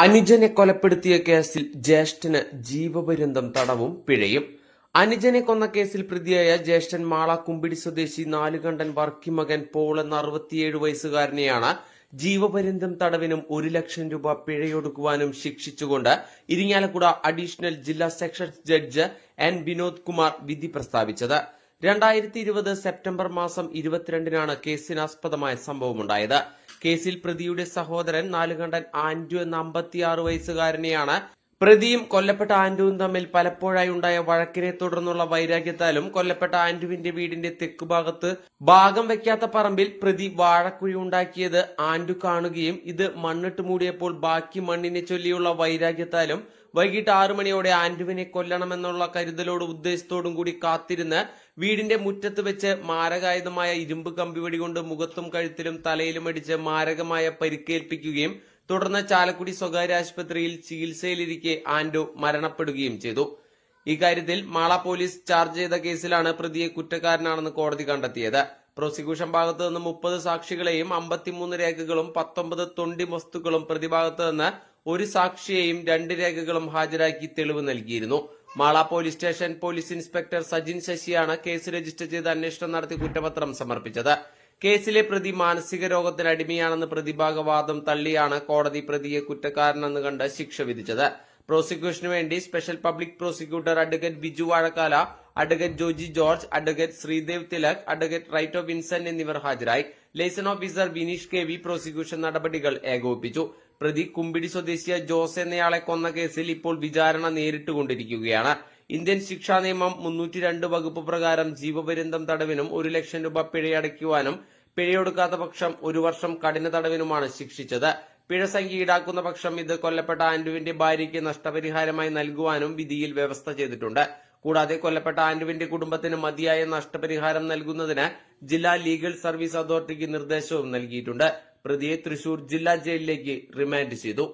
അനുജനെ കൊലപ്പെടുത്തിയ കേസിൽ ജ്യേഷ്ഠന് ജീവപര്യന്തം തടവും പിഴയും. അനുജനെ കൊന്ന കേസിൽ പ്രതിയായ ജ്യേഷ്ഠൻ മാള കുമ്പിടി സ്വദേശി നാലുകണ്ഠൻ വർക്കിമകൻ പോൾ എന്ന അറുപത്തിയേഴ് വയസ്സുകാരനെയാണ് ജീവപര്യന്തം തടവിനും ഒരു ലക്ഷം രൂപ പിഴയൊടുക്കുവാനും ശിക്ഷിച്ചുകൊണ്ട് ഇരിങ്ങാലക്കുട അഡീഷണൽ ജില്ലാ sessions judge N Vinod Kumar വിധി പ്രസ്താവിച്ചത്. രണ്ടായിരത്തി ഇരുപത് സെപ്റ്റംബർ മാസം ഇരുപത്തിരണ്ടിനാണ് കേസിനാസ്പദമായ സംഭവമുണ്ടായത്. കേസിൽ പ്രതിയുടെ സഹോദരൻ നാലുകണ്ഠൻ ആന്റു എന്ന അമ്പത്തിയാറ് വയസ്സുകാരനെയാണ് പ്രതിയും കൊല്ലപ്പെട്ട ആന്റുവും തമ്മിൽ പലപ്പോഴായി ഉണ്ടായ വഴക്കിനെ തുടർന്നുള്ള വൈരാഗ്യത്താലും കൊല്ലപ്പെട്ട ആന്റുവിന്റെ വീടിന്റെ തെക്കുഭാഗത്ത് ഭാഗം വെക്കാത്ത പറമ്പിൽ പ്രതി വാഴക്കുഴി ഉണ്ടാക്കിയത് ആന്റു കാണുകയും ഇത് മണ്ണിട്ട് മൂടിയപ്പോൾ ബാക്കി മണ്ണിനെ ചൊല്ലിയുള്ള വൈരാഗ്യത്താലും വൈകിട്ട് ആറു മണിയോടെ ആന്റുവിനെ കൊല്ലണമെന്നുള്ള കരുതലോട് ഉദ്ദേശത്തോടും കൂടി കാത്തിരുന്ന് വീടിന്റെ മുറ്റത്ത് വെച്ച് മാരകായുധമായ ഇരുമ്പ് കമ്പിവടി കൊണ്ട് മുഖത്തും കഴുത്തിലും തലയിലും അടിച്ച് മാരകമായ പരിക്കേൽപ്പിക്കുകയും തുടർന്ന് ചാലക്കുടി സ്വകാര്യ ആശുപത്രിയിൽ ചികിത്സയിലിരിക്കെ ആന്റോ മരണപ്പെടുകയും ചെയ്തു. ഇക്കാര്യത്തിൽ മാള പോലീസ് ചാർജ് ചെയ്ത കേസിലാണ് പ്രതിയെ കുറ്റക്കാരനാണെന്ന് കോടതി കണ്ടെത്തിയത്. പ്രോസിക്യൂഷൻ ഭാഗത്തു നിന്ന് മുപ്പത് സാക്ഷികളെയും അമ്പത്തിമൂന്ന് രേഖകളും പത്തൊമ്പത് തൊണ്ടി വസ്തുക്കളും പ്രതിഭാഗത്ത് നിന്ന് ഒരു സാക്ഷിയെയും രണ്ട് രേഖകളും ഹാജരാക്കി തെളിവ് നൽകിയിരുന്നു. Mala police station police inspector Sajin ശശിയാണ് case register ചെയ്ത് അന്വേഷണം നടത്തി കുറ്റപത്രം സമർപ്പിച്ചത്. കേസിലെ പ്രതി മാനസിക രോഗത്തിന് അടിമയാണെന്ന് പ്രതിഭാഗവാദം തള്ളിയാണ് കോടതി പ്രതിയെ കുറ്റക്കാരനെന്ന് കണ്ട് ശിക്ഷ വിധിച്ചത്. പ്രോസിക്യൂഷനു വേണ്ടി special public prosecutor advocate Biju Vazhakkala advocate Joji George advocate Sreedev Thilak advocate right of Vincent എന്നിവർ ഹാജരായി. Liaison officer Vineesh K V prosecution നടപടികൾ ഏകോപിപ്പിച്ചു. പ്രതി കുമ്പിടി സ്വദേശിയ ജോസ് എന്നയാളെ കൊന്ന കേസിൽ ഇപ്പോൾ വിചാരണ നേരിട്ടുകൊണ്ടിരിക്കുകയാണ്. ഇന്ത്യൻ ശിക്ഷാ നിയമം മുന്നൂറ്റി രണ്ട് വകുപ്പ് പ്രകാരം ജീവപര്യന്തം തടവിനും ഒരു ലക്ഷം രൂപ പിഴയടയ്ക്കുവാനും പിഴയൊടുക്കാത്ത പക്ഷം ഒരു വർഷം കഠിന തടവിനുമാണ് ശിക്ഷിച്ചത്. പിഴ സംഖ്യ ഈടാക്കുന്ന പക്ഷം ഇത് കൊല്ലപ്പെട്ട ആന്റുവിന്റെ ഭാര്യയ്ക്ക് നഷ്ടപരിഹാരമായി നൽകുവാനും വിധിയിൽ വ്യവസ്ഥ ചെയ്തിട്ടുണ്ട്. കൂടാതെ കൊല്ലപ്പെട്ട ആന്റുവിന്റെ കുടുംബത്തിന് മതിയായ നഷ്ടപരിഹാരം നൽകുന്നതിന് ജില്ലാ ലീഗൽ സർവീസ് അതോറിറ്റിക്ക് നിർദ്ദേശവും നൽകിയിട്ടുണ്ട്. പ്രതിയെ തൃശൂർ ജില്ലാ ജയിലിലേക്ക് റിമാൻഡ് ചെയ്തു.